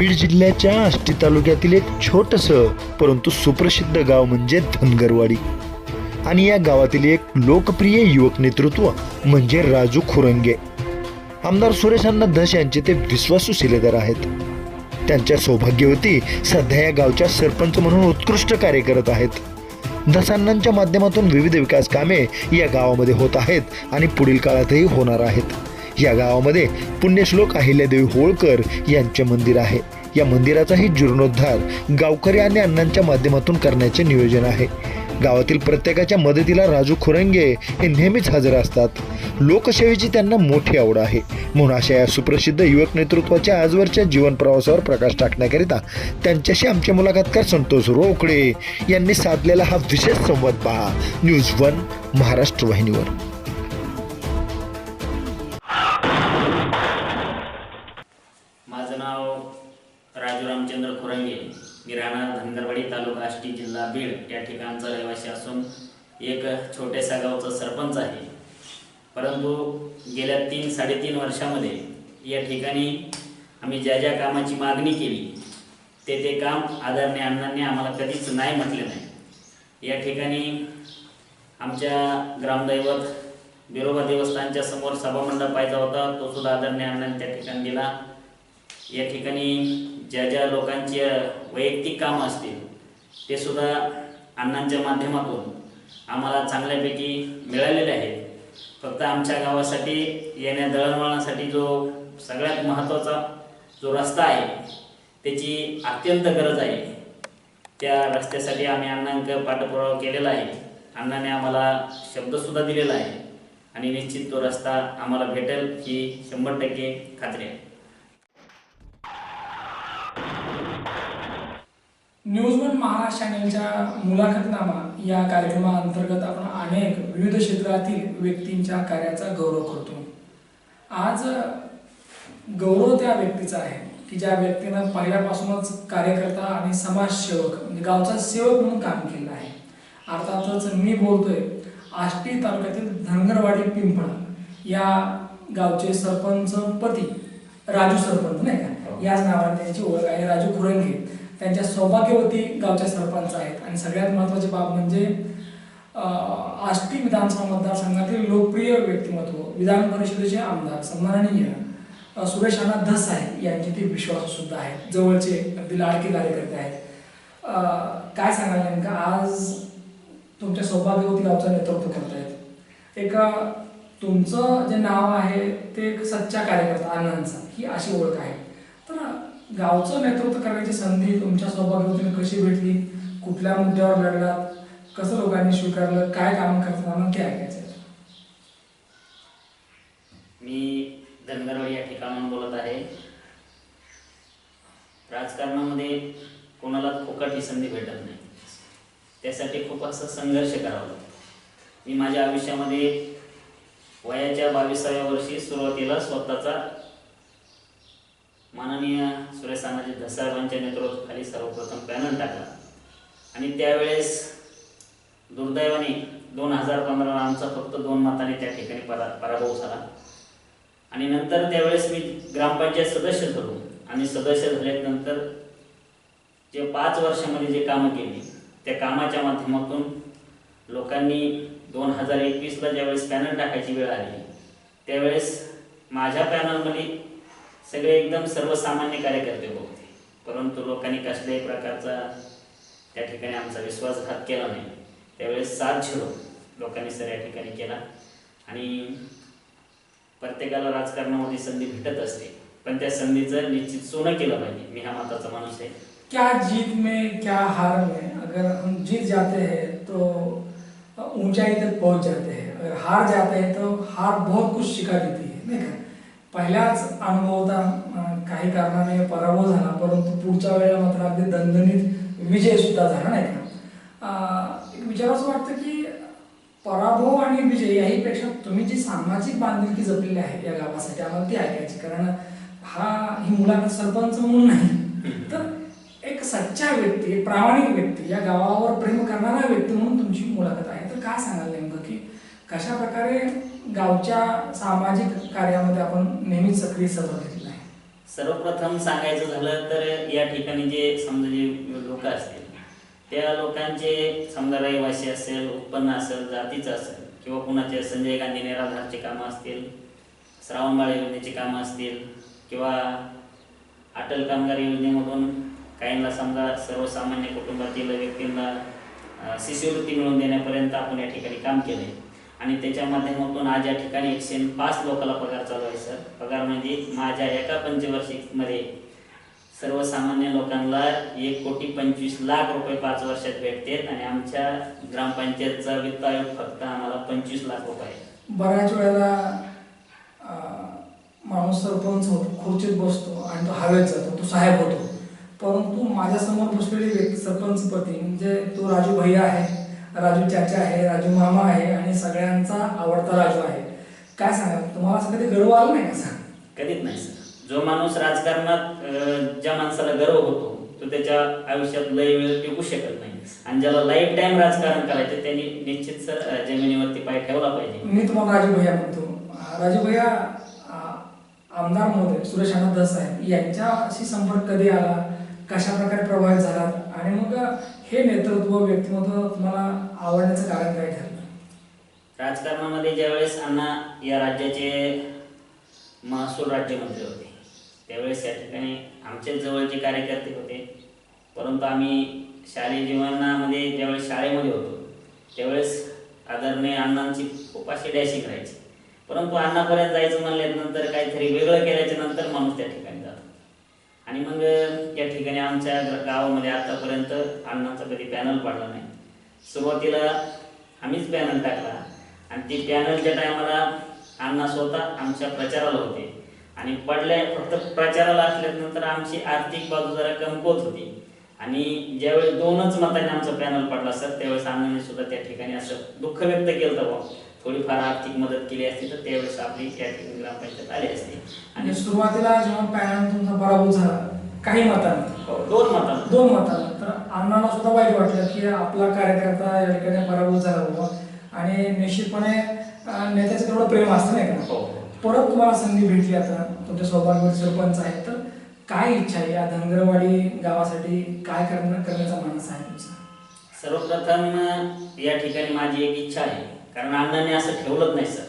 बीड जिल्ह्याच्या आष्टी तालुक्यातील एक छोटंसं परंतु सुप्रसिद्ध गाव म्हणजे धनगरवाडी. आणि या गावातील एक लोकप्रिय युवक नेतृत्व म्हणजे राजू खुरंगे. आमदार सुरेश अण्णा धस यांचे ते विश्वासू शिलेदार आहेत. त्यांच्या सौभाग्यवती सध्या या गावच्या सरपंच म्हणून उत्कृष्ट कार्य करत आहेत. धसांनांच्या माध्यमातून विविध विकास कामे या गावामध्ये होत आहेत आणि पुढील काळातही होणार आहेत. या गावामध्ये पुण्यश्लोक अहिल्यादेवी होळकर यांचे मंदिर आहे. या मंदिराचाही जीर्णोद्धार गावकरी आणि अण्णांच्या माध्यमातून करण्याचे नियोजन आहे. गावातील प्रत्येकाच्या मदतीला राजू खुरंगे हे नेहमीच हजर असतात. लोकसेवेची त्यांना मोठी आवड आहे. म्हणून अशा या सुप्रसिद्ध युवक नेतृत्वाच्या आजवरच्या जीवन प्रवासावर प्रकाश टाकण्याकरिता त्यांच्याशी आमचे मुलाखतकार संतोष रोकडे यांनी साधलेला हा विशेष संवाद पहा. न्यूज वन महाराष्ट्र वाहिनीवर. मी राहणार धनगरवाडी तालुका आष्टी जिल्हा बीड या ठिकाणचा रहिवासी असून एक छोट्याशा गावचा सरपंच आहे. परंतु गेल्या तीन साडेतीन वर्षामध्ये या ठिकाणी आम्ही ज्या ज्या कामाची मागणी केली ते ते काम आदरणीय अण्णांनी आम्हाला कधीच नाही म्हटले नाही. या ठिकाणी आमच्या ग्रामदैवत बिरोबा देवस्थानच्या समोर सभामंडप पाहिजे होता तो सुद्धा आदरणीय अण्णांनी त्या ठिकाणी दिला. या ठिकाणी ज्या ज्या लोकांची वैयक्तिक कामं असतील ते सुद्धा अण्णांच्या माध्यमातून आम्हाला चांगल्यापैकी मिळालेले आहेत. फक्त आमच्या गावासाठी येण्या दळणवळणासाठी जो सगळ्यात महत्त्वाचा जो रस्ता आहे त्याची अत्यंत गरज आहे. त्या रस्त्यासाठी आम्ही अण्णांक पाठपुरावा केलेला आहे. अण्णाने आम्हाला शब्दसुद्धा दिलेला आहे. आणि निश्चित तो रस्ता आम्हाला भेटेल ही शंभर टक्के खात्री आहे. न्यूज वन महाराष्ट्र चॅनेलच्या मुलाखतनामा या कार्यक्रमाअंतर्गत आपण अनेक विविध क्षेत्रातील व्यक्तींच्या कार्याचा गौरव करतो. आज गौरव त्या व्यक्तीचा आहे की ज्या व्यक्तीनं पहिल्यापासूनच कार्यकर्ता आणि समाजसेवक म्हणजे गावचा सेवक म्हणून काम केलं आहे. अर्थातच मी बोलतोय आष्टी तालुक्यातील धनगरवाडी पिंपळा या गावचे सरपंच पती राजू सरपंच नाही का? याच नावाने त्यांची ओळख आहे राजू खुरंगे. त्यांच्या सौभाग्यवती गावच्या सरपंच आहेत. आणि सगळ्यात महत्त्वाची बाब म्हणजे आष्टी विधानसभा मतदारसंघातील लोकप्रिय व्यक्तिमत्व विधान परिषदेचे आमदार सन्माननीय सुरेश अण्णा धस आहे यांचे ते विश्वास सुद्धा आहेत. जवळचे अगदी लाडके कार्यकर्ते आहेत. काय सांगाल नेमका? आज तुमच्या सौभाग्यवती गावचं नेतृत्व करतायत. एक तुमचं जे नाव आहे ते एक सच्चा कार्यकर्ता अण्णांचा ही अशी ओळख आहे. गावचं नेतृत्व करण्याची संधी तुमच्या सौभाग्यवतीने कशी भेटली? कुठल्या मुद्द्यावर लढलात? कसं लोकांनी स्वीकारलं? काय काम करताना ते ऐकायचं. मी धनगरवाडी या ठिकाणाहून बोलत आहे. राजकारणामध्ये कोणाला फुकट ही संधी भेटत नाही. त्यासाठी खूप असं संघर्ष करावा. लागतो मी माझ्या आयुष्यामध्ये वयाच्या बावीसाव्या वर्षी सुरुवातीला स्वतःचा माननीय सुरेश तानाजी धसाहेबांच्या नेतृत्वाखाली सर्वप्रथम पॅनल टाकला. आणि त्यावेळेस दुर्दैवाने दोन हजार पंधराला आमचा फक्त दोन मताने त्या ठिकाणी परा पराभव झाला. आणि नंतर त्यावेळेस मी ग्रामपंचायत सदस्य झालो आणि सदस्य झाल्यानंतर जे पाच वर्षामध्ये जे कामं केली त्या कामाच्या माध्यमातून लोकांनी दोन हजार एकवीसला ज्यावेळेस पॅनल टाकायची वेळ आली त्यावेळेस माझ्या पॅनलमध्ये सगळे एकदम सर्वसामान्य कार्यकर्ते होते परंतु लोकांनी कसल्याही प्रकारचा त्या ठिकाणी आमचा विश्वासघात केला नाही. त्यावेळेस सात झिरो लोकांनी सर या ठिकाणी केला. आणि प्रत्येकाला राजकारणामध्ये संधी भेटत असते. पण त्या संधीचं निश्चित सोनं केलं पाहिजे. मी हा मताचा माणूस आहे. क्या जीत में क्या हार में अगर हम जीत जाते हैं तो ऊंचाई तक पहुंच जाते हैं. अगर हार जाते हैं तो हार बहुत कुछ सिखा देती है. नहीं पहिलाच पहिल्याच अनुभवता काही कारणाने पराभव झाला परंतु पुढच्या वेळेला मात्र अगदी दणदणीत विजय सुद्धा झाला नाही का? एक विचारावंसं वाटतं की पराभव आणि विजय याहीपेक्षा तुम्ही जी सामाजिक बांधिलकी जपलेली आहे या गावासाठी आम्हाला ती ऐकायची कारण हा ही मुलाखत सरपंच म्हणून नाही तर एक सच्चा व्यक्ती एक प्रामाणिक व्यक्ती या गावावर प्रेम करणारा व्यक्ती म्हणून तुमची मुलाखत आहे. तर काय सांगाल नेमकं की कशा प्रकारे गावच्या सामाजिक कार्यामध्ये आपण नेहमीच सक्रिय सहभाग घेतला आहे. सर्वप्रथम सांगायचं झालं तर या ठिकाणी जे समजा जे लोक असतील त्या लोकांचे समजा रहिवासी असेल उत्पन्न असेल जातीचं असेल किंवा कुणाचे संजय गांधी निराधारचे कामं असतील श्रावणबाळ योजनेची कामं असतील किंवा अटल कामगार योजनेमधून काहींना समजा सर्वसामान्य कुटुंबातील व्यक्तींना शिष्यवृत्ती मिळवून देण्यापर्यंत आपण या ठिकाणी काम केलं आहे आणि त्याच्या माध्यमातून आज या ठिकाणी एकशे पाच लोकांना पगार चालू आहे सर. पगार म्हणजे माझ्या एका पंचवार्षिकमध्ये सर्वसामान्य लोकांना एक कोटी पंचवीस लाख रुपये पाच वर्षात भेटतात आणि आमच्या ग्रामपंचायतचा वित्त आयोग फक्त आम्हाला पंचवीस लाख रुपये बऱ्याच वेळेला माणूस सरपंच खुर्चीत बसतो आणि तो हवेत जातो तो साहेब होतो. परंतु माझ्यासमोर बसलेली व्यक्ती सरपंचपती म्हणजे तो राजू भैया आहे राजू चाचा आहे राजू मामा आहे आणि सगळ्यांचा आवडता राजू आहे. काय सांगा तुम्हाला असं कधी गर्व आला नाही का सांग? कधीच नाही सर. जो माणूस राजकारणात अं, ज्या माणसाला गर्व होतो तो त्याच्या आयुष्यात लय वेळ टिकू शकत नाही. आणि ज्याला लाईफ टाईम राजकारण करायचं त्यांनी निश्चित सर अं, जमिनीवरती पाय ठेवला पाहिजे. मी तुम्हाला राजू भैया म्हणतो. अं, राजू भैया अं, आमदार महोदय सुरेश अण्णा धस साहेब यांच्याशी संपर्क कधी आला? कशा प्रकारे प्रभावित झाला आणि मग हे नेतृत्व व्यक्तिमत्व तुम्हाला आवडण्याचं कारण काय ठरलं? राजकारणामध्ये ज्यावेळेस अण्णा या राज्याचे महसूल राज्यमंत्री होते त्यावेळेस या ठिकाणी आमच्याच जवळचे कार्यकर्ते होते. परंतु आम्ही शालेय जीवनामध्ये ज्यावेळेस शाळेमध्ये होतो त्यावेळेस आदरणीय अण्णांची उपाशी डॅशिंग राहायची. परंतु अण्णापर्यंत जायचं म्हणल्यानंतर काहीतरी वेगळं केल्याच्यानंतर माणूस त्या ठिकाणी जातो. आणि मग या ठिकाणी आमच्या गावामध्ये आतापर्यंत अण्णांचा कधी पॅनल पडला नाही. सुरुवातीला आम्हीच पॅनल टाकला. आणि ती पॅनलच्या टायमाला अण्णा स्वतः आमच्या प्रचाराला होते. आणि पडल्या फक्त प्रचाराला असल्यानंतर आमची आर्थिक बाजू जरा कमकुवत होती. आणि ज्यावेळेस दोनच मताने आमचा पॅनल पडला सर त्यावेळेस अण्णांनी सुद्धा त्या ठिकाणी असं दुःख व्यक्त केलं होतं. बुवा. थोडीफार आर्थिक मदत केली असती तर त्यावेळेस आपली ठिकाणी ग्रामपंचायत आली असती. आणि सुरुवातीला जेव्हा पॅनल तुमचा पराभूत झाला काही मतांनी? हो, दोन मतांना. दोन मतांनी. तर अण्णांना सुद्धा वाईट वाटलं की आपला कार्यकर्ता या ठिकाणी पराभूत झाला बाबा. आणि निश्चितपणे नेत्याचं तेवढं प्रेम असतं नाही का? हो. परत तुम्हाला संधी भेटली आता तुमच्या सौभाग्यवती सरपंच आहे तर काय इच्छा आहे? या धनगरवाडी गावासाठी काय करणं करण्याचा मानस आहे तुमचा? सर्वप्रथम या ठिकाणी माझी एक इच्छा आहे. कारण अण्णांनी असं ठेवलंच नाही सर.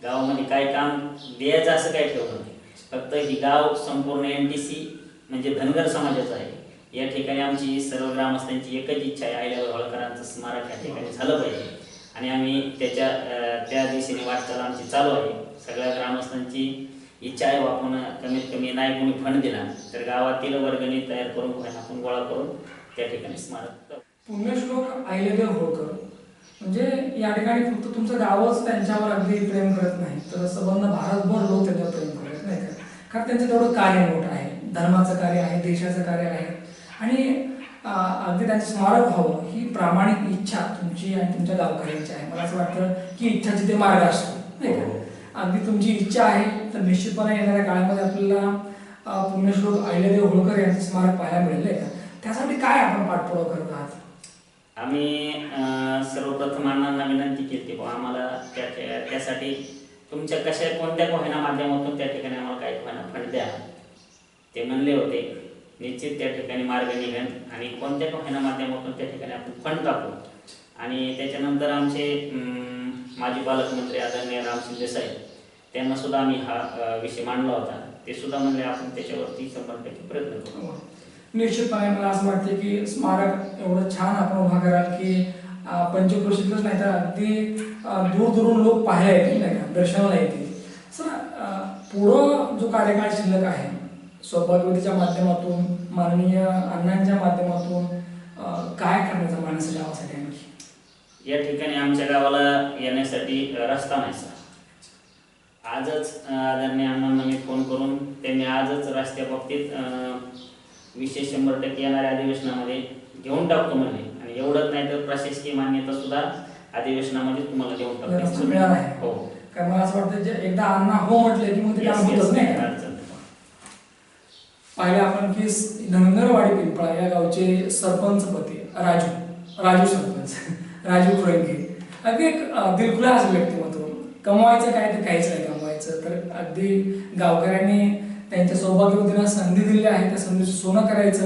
गावामध्ये काय काम द्यायचं असं काही ठेवलं नाही. फक्त ही गाव संपूर्ण एन टी सी म्हणजे धनगर समाजाचं आहे. या ठिकाणी आमची सर्व ग्रामस्थांची एकच इच्छा आहे. आयल्यावर होळकरांचं स्मारक या ठिकाणी झालं पाहिजे. आणि आम्ही त्याच्या त्या दिशेने वाटचाल आमची चालू आहे. सगळ्या ग्रामस्थांची इच्छा आहे. आपण कमीत कमी नाही कोणी फंड दिला तर गावातील वर्गणी तयार करून आपण गोळा करून त्या ठिकाणी स्मारक पुण्यश्लोक अहिल्यादेव होळकर म्हणजे या ठिकाणी फक्त तुमचं गावच त्यांच्यावर अगदी प्रेम करत नाही. तर संबंध भारतभर लोक त्यांच्यावर प्रेम करत नाही का? कारण त्यांचं तेवढं कार्य मोठं आहे. धर्माचं कार्य आहे देशाचं कार्य आहे. आणि अगदी त्यांचं स्मारक व्हावं ही प्रामाणिक इच्छा तुमची आणि तुमच्या गावकऱ्यांची आहे. मला असं वाटतं की इच्छा जिथे मार्ग असतो नाही का? अगदी तुमची इच्छा आहे तर निश्चितपणे येणाऱ्या काळामध्ये आपल्याला पुण्यश्लोक अहिल्यादेव होळकर यांचं स्मारक पाहायला मिळेल नाही का? त्यासाठी काय आपण पाठपुरावा करत आहात आम्ही सर्वप्रथम अण्णांना विनंती केली की आम्हाला त्या त्यासाठी तुमच्या कशा कोणत्या कोहिना माध्यमातून त्या ठिकाणी आम्हाला काही कोहिना फंड द्या. ते म्हणले होते निश्चित त्या ठिकाणी मार्ग निघेन आणि कोणत्या कोहिना माध्यमातून त्या ठिकाणी आपण फंड टाकू. आणि त्याच्यानंतर आमचे माजी पालकमंत्री आदरणीय रामसिंग देसाई त्यांना सुद्धा आम्ही हा विषय मांडला होता. ते सुद्धा म्हणले आपण त्याच्यावरती शंभर टक्के प्रयत्न करू. हो. निश्चितपणे मला असं वाटते की स्मारक एवढं छान आपण उभा कराल की पंचक्रोशीतलंच नाही तर अगदी दूर दूरून लोक पाहायला येतील नाही का? दर्शनाला येतील. सर पुढं जो कार्यकाळ शिल्लक आहे सौभाग्यवतीच्या माध्यमातून माननीय अण्णांच्या माध्यमातून काय करण्याचा मानस गावासाठी आणखी? या ठिकाणी आमच्या गावाला येण्यासाठी रस्ता नाही सर. आजच आदरणीय अण्णांना मी फोन करून त्यांनी आजच रस्त्या बाबतीत विशेष शंभर टक्के येणाऱ्या अधिवेशनामध्ये घेऊन टाकतो म्हणले आणि एवढंच नाही तर प्रशासकीय मान्यता सुद्धा अधिवेशनामध्ये तुम्हाला देऊन आहे. टाकतो हो. कारण मला असं वाटतं एकदा अण्णा हो म्हटले की मग ते काम होतच नाही. पाहिलं आपण की धनगरवाडी पिंपळा या गावचे सरपंचपती राजू राजू सरपंच राजू खुरंगे अगदी एक दिलखुलास व्यक्तिमत्व. कमवायचं काय तर काहीच नाही कमवायचं. तर अगदी गावकऱ्यांनी त्यांच्या सौभाग्यवतीनं संधी दिलेली आहे. त्या संधीचं सोनं करायचं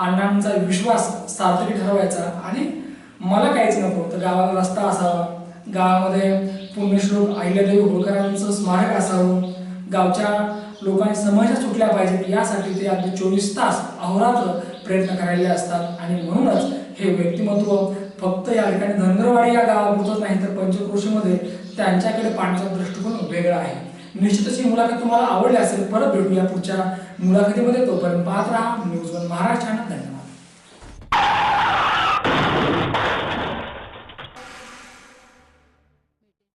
अण्णांचा विश्वास सार्थकी ठरवायचा आणि मला काहीच नको. तर गावाला रस्ता असावा. गावामध्ये पुण्यश्लोक अहिल्यादेवी होळकरांचं स्मारक असावं. गावच्या लोकांनी समस्या सुटल्या पाहिजेत. यासाठी ते अगदी चोवीस तास अहोरात्र प्रयत्न करायले असतात. आणि म्हणूनच हे व्यक्तिमत्व फक्त या ठिकाणी धनगरवाडी या गावापुरतच नाही तर पंचक्रोशीमध्ये त्यांच्याकडे पाण्याचा दृष्टिकोन वेगळा आहे. निश्चितच ही मुलाखत तुम्हाला आवडली असेल. परत भेटूया पुढच्या मुलाखतीमध्ये. तोपर्यंत पाहत राहा. News one Maharashtra. धन्यवाद.